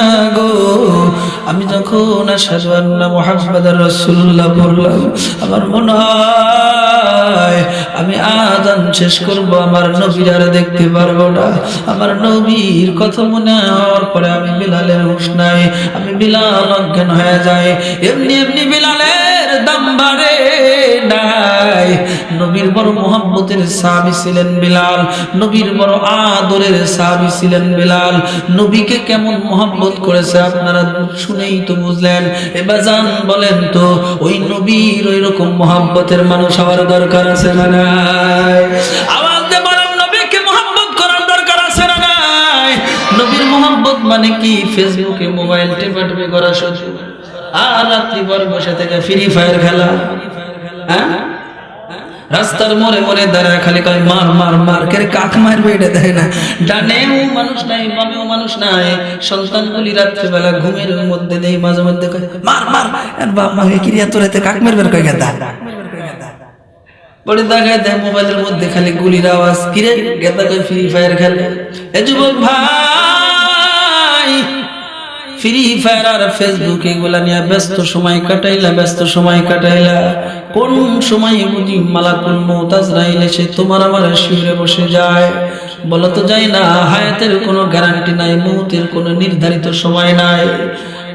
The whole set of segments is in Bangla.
না গো। আমি যখন রাসূলুল্লাহ পড়লাম, আমার মনে হয় আমি আজান শেষ করব, আমার নবীর আর দেখতে পারব না। আমার নবীর কথা মনে হওয়ার পরে আমি বিলালের হুঁশ নাই, আমি বিলাল অজ্ঞান হয়ে যায় এমনি এমনি বিলালের দাম বাড়ে নাই নবীর বড় মোহাম্মতের সাহাবী ছিলেন বিলাল, নবীর বড় আদরের সাহাবী ছিলেন বিলাল। নবীকে কেমন মোহাম্মত করেছে আপনারা শুনেই তো বুঝলেন। এবার যান, বলেন তো, ওই নবীর ওই রকম মোহাম্মতের মানুষ হওয়ার দরকার আছে না নাই? নবীকে দরকার আছে নাই? নবীর মোহাম্মত মানে কি? ফেসবুকে মোবাইল টেপাটেপি করা শুধু আর রাত্রি পর বসে থেকে ফ্রি ফায়ার খেলা। হ্যাঁ? রাস্তার মোড়ে মোড়ে দাঁড়ায় খালি কয়, মার মার মার। কে কাক মারবে এটা দেয় না। ডানেও মানুষ নাই, বামেও মানুষ নাই। সন্তানগুলি রাত্রিবেলা ঘুমের মধ্যে নেই, মাঝে মধ্যে কয়, মার মার। আর বাপ মা কিরিয়া তোর এতে কাক মারবে কয় গেদা? পরে দেখায় দেয় মোবাইলের মধ্যে খালি গুলির আওয়াজ। কিরে, গেদা কয় ফ্রি ফায়ার খেলে। এ যুবক ভাই! ফ্রি ফায়ার আর ফেসবুক এগুলা নিয়ে ব্যস্ত সময় কাটাইলা, ব্যস্ত সময় কাটাইলা। কোন সময় বুঝি মালাকুল মৌতাজরাইল এসে তোমার আমার শিউরে বসে যায়? বলো তো যাই না, হায়াতের কোনো গ্যারান্টি নাই মৌতের কোনো নির্ধারিত সময় নাই।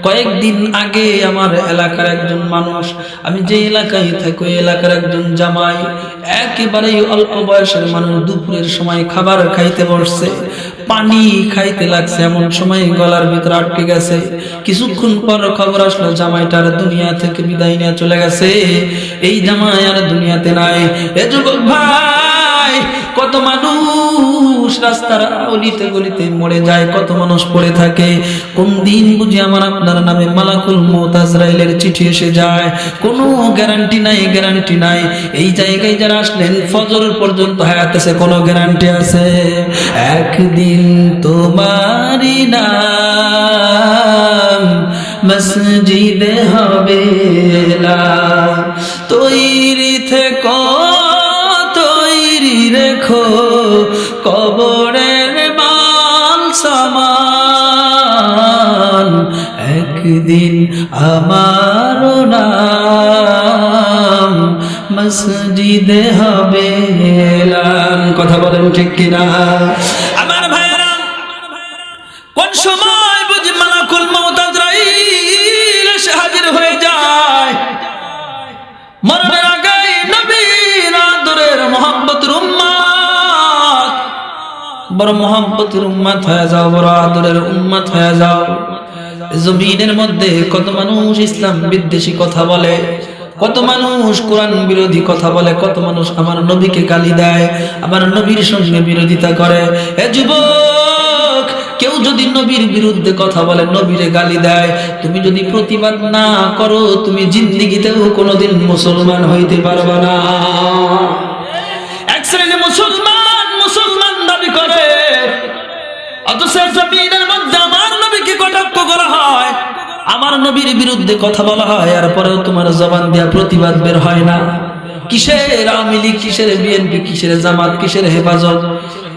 কয়েকদিন আগে আমার এলাকার একজন মানুষ, আমি যে এলাকায় থাকি ওই এলাকার একজন জামাই, একেবারেই অল্প বয়সের মানুষ দুপুরের সময় খাবার খাইতে বসছে, পানি খাইতে লাগছে, এমন সময় গলার ভিতর আটকে গেছে। কিছুক্ষণ পর খবর আসলো, জামাইটার দুনিয়া থেকে বিদায় নিয়ে চলে গেছে। এই জামাই আর দুনিয়াতে নাই। এ যুবক ভাই, কত মানুষ রাস্তার অলিতে গলিতে মরে যায়, কত মানুষ পড়ে থাকে। কোন দিন বুঝি আমার আপনার নামে মালাকুল মোতাজরাইলের চিঠি এসে যায়। কোনো গ্যারান্টি নাই গ্যারান্টি নাই। এই জায়গায় যারা আসলেন, ফজর পর্যন্ত হায়াতেছে কোনো গ্যারান্টি আছে? একদিন তোমারই নাম মসজিদে হবে না। তৈরি থেকো, তৈরি রেখো। কবরের মাল সামান, একদিন আমার নাম মসজিদে হবে। কথা বলেন ঠিক কিনা আমার ভাইয়েরা, কোন সময় বুঝি মালাকুল এসে হাজির হয়ে যায় মরণের বড় মোহাম্মতের উম্মাত হয়ে যাও, বড় আদরের উম্মাত হয়ে যাও। জমিনের মধ্যে কত মানুষ ইসলাম বিদ্বেষী কথা বলে, কত মানুষ কোরআন বিরোধী কথা বলে, কত মানুষ আমার নবীকে গালি দেয়, আমার নবীর সঙ্গে বিরোধিতা করে। এ যুবক, কেউ যদি নবীর বিরুদ্ধে কথা বলে, নবীরে গালি দেয়, তুমি যদি প্রতিবাদ না করো, তুমি জিন্দিগিতেও কোনোদিন মুসলমান হইতে পারবা না। অথচ জমিনের মধ্যে আমার নবীকে কটাক্ষ করা হয়। আমার নবীর বিরুদ্ধে কথা বলা হয়, আর পরেও তোমার জবান প্রতিবাদ বের হয় না। কিসের আওয়ামী লীগ, কিসের বিএনপি কিসের জামাত, কিসের হেফাজত,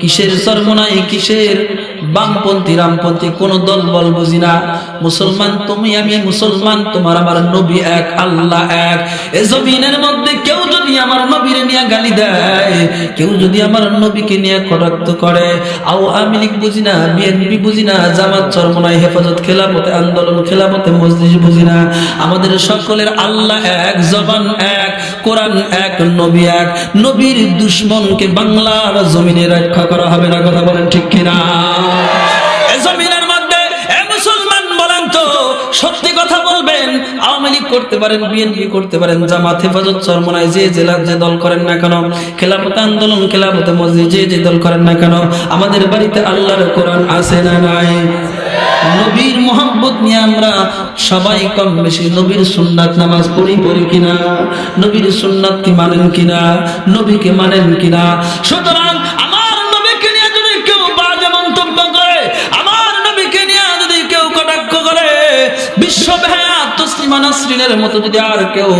কিসের সর্বনাই, কিসের বামপন্থী, রামপন্থী, কোন দল বল বুঝি না। মুসলমান তুমি, আমি মুসলমান, তোমার আমার নবী এক, আল্লাহ এক। এ জমিনের মধ্যে কেউ যদি আমার নবীরে নিয়ে গালি দেয়, কেউ যদি আমার নবীকে নিয়ে কটাক্ত করে, আও আমি লীগ বুঝি না, বিএনপি বুঝি না, জামাত চরমনাই হেফাজত খেলাপথে আন্দোলন খেলাপথে মসজিদ বুঝি না। আমাদের সকলের আল্লাহ এক, জবান এক, কোরআন এক, নবী এক। নবীর দুশ্মনকে বাংলার জমিনে রক্ষা করা হবে না, কথা বলেন ঠিক কিনা? জমিনের সত্যি কথা বলবেন, আওয়ামী লীগ করতে পারেন, বিএনপি করতে পারেন, জামাত, হেফাজত চরমনায় যে জেলা যে দল করেন না কেন খেলাপথে আন্দোলন খেলাপথে মসজিদ, যে যে দল করেন না কেন, আমাদের বাড়িতে আল্লাহর কোরআন আছে না নাই? নবীর মোহাম্মত নিয়ে আমরা সবাই কম বেশি নবীর সুন্নাত নামাজ পড়ি পড়ি কিনা? নবীর সুন্নাত কি মানেন কিনা? নবীকে মানেন কিনা? সুতরাং তাসলিমা নাসরিনের মতো যদি আর কেউ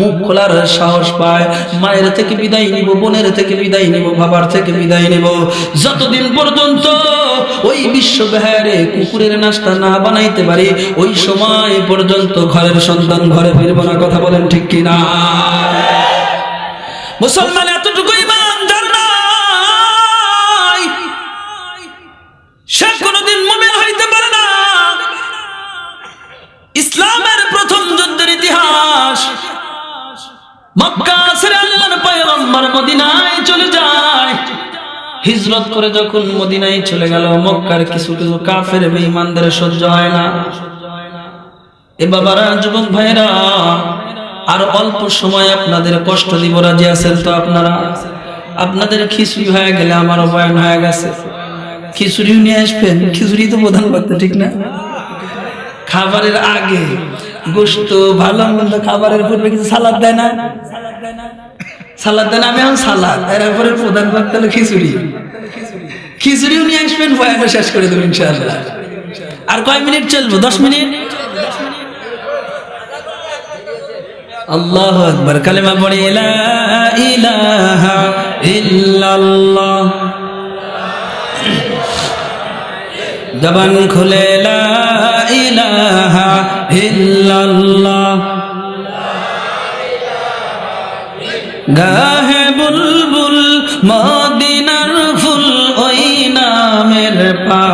মুখ খোলার সাহস পায়, মায়ের থেকে বিদায় নিব, বোনের থেকে বিদায় নিব, বাবার থেকে বিদায় নিব, যতদিন পর্যন্ত ওই বিশ্ব বেহারে কুকুরের নাস্তা না বানাইতে পারি, ওই সময় পর্যন্ত ঘরের সন্তান ঘরে ফিরবো না, কথা বলেন ঠিক কিনা? মুসলমান এতটুকু ইমান যার সে কোনোদিন মুমিন হইতে পারে মক্কা ছেড়ে আল্লাহর মদিনায় চলে যায়। হিজরত করে যখন মদিনায় চলে গেল, মক্কার কিছু কিছু কাফের বেঈমানদের সহ্য হয় না। এ বাবারা, যুবক ভাইরা আর অল্প সময় আপনাদের কষ্ট দিব, রাজি আছেন তো আপনারা? আপনাদের খিচুড়ি হয়ে গেলে আমার বয়ান হয়ে গেছে। খিচুড়িও নিয়ে আসবেন, খিচুড়ি তো প্রধান করতে ঠিক না? খাবারের আগে গোস্ত ভালো মন্দ খাবারের পূর্বে কিছু সালাদ দেয় না? সালাদ দেন আমি এখন সালাদ। এর এরপরে প্রধান করতে হলো খিচুড়ি। খিচুড়িও নিয়ে আসবেন বয়ানটা শেষ করে দেবেন, ইনশাআল্লাহ। আর কয় মিনিট চলবো? দশ মিনিট? আল্লাহ আকবার। কালেমা পড়ে ইলাহা ইল্লাল্লাহ। জবান খুলে গাহে বুলবুল মদিনার ফুল ওই নামের পাগল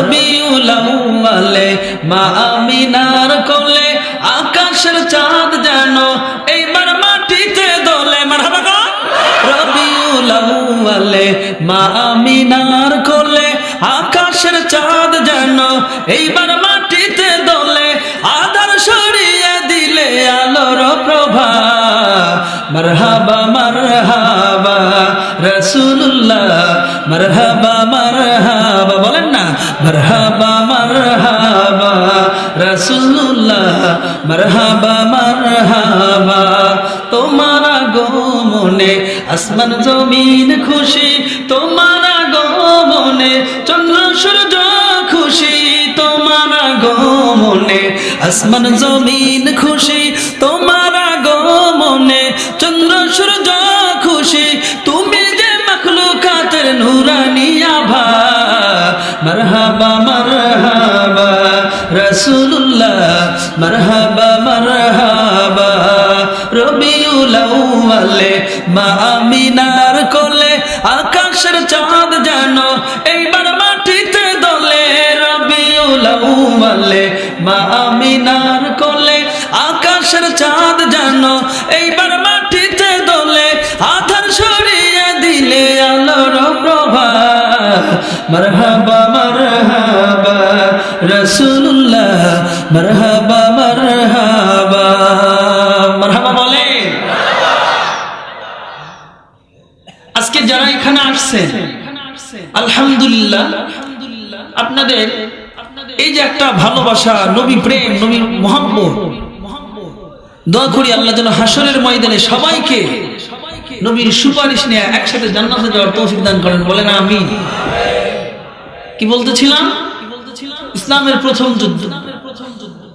রবিউল মা আমিনার কোলে আকাশের চাঁদ যেন এইবার মাটিতে দোলে। মারহাবা মা আমিনার কোলে আকাশের চাঁদ যেন এইবার মারহাবা মারহাবা, রাসূলুল্লাহ, মারহাবা মারহাবা। তোমার আগমনে আসমান, জমিন খুশি, তোমার আগমনে চন্দ্র, সূর্য খুশি, তোমার আগমনে আসমান, জমিন খুশি মারহাবা মারহাবা মারহাবা রাসূলুল্লাহ মারহাবা মারহাবা মারহাবা বলে আজকে যারা এখানে আসছেন, আলহামদুলিল্লাহ, আপনাদের এই যে একটা ভালোবাসা, নবী প্রেম, নবী মোহাম্মদ, দোয়া করি আল্লাহ যেন হাসরের ময়দানে সবাইকে নবীর সুপারিশ নিয়ে একসাথে জান্নাতে যাওয়ার তৌফিক দান করেন। বলেন আমি কি বলতেছিলাম? ইসলামের প্রথম যুদ্ধ।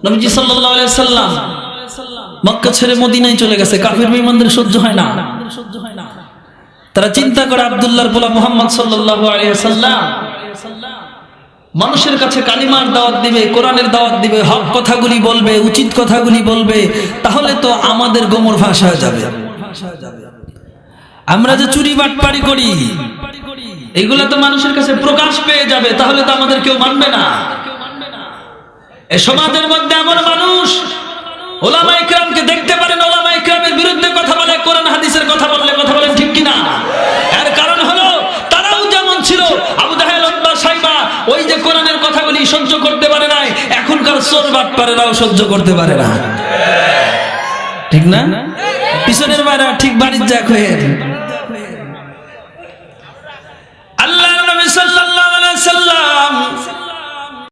নবীজি সাল্লাম মক্কা ছেড়ে মদিনায় চলে গেছে। কাফির বেঈমানদের সহ্য হয় না। তারা চিন্তা করে আব্দুল্লাহর পোলা মোহাম্মদ সাল্লাম মানুষের কাছে কালিমার দাওয়াত দিবে, কোরআনের দাওয়াত দিবে, হক কথাগুলি বলবে, উচিত কথাগুলি বলবে, তাহলে তো আমাদের গোমর ভাষা যাবে। আমরা যে চুরি বাটপারি করি এগুলো তো মানুষের কাছে প্রকাশ পেয়ে যাবে, তাহলে তো আমাদের কেউ মানবে না। এ সমাজের মধ্যে এমন মানুষ ওলামা ইকরামকে দেখতে পারেন ওলামা ইকরামের বিরুদ্ধে কথা বলে, কোরআন, হাদিসের কথা বললে কথা বলেন ঠিক কিনা? এর কারণ হলো, তারাও যেমন ছিল, আবু জাহেল সাইবা, ওই যে কোরআনের কথাগুলি সহ্য করতে পারে নাই, এখনকার চোর বাটপারেরাও সহ্য করতে পারে না। ঠিক না? পিছনের মায়েরা ঠিক যাক হয়ে সালাম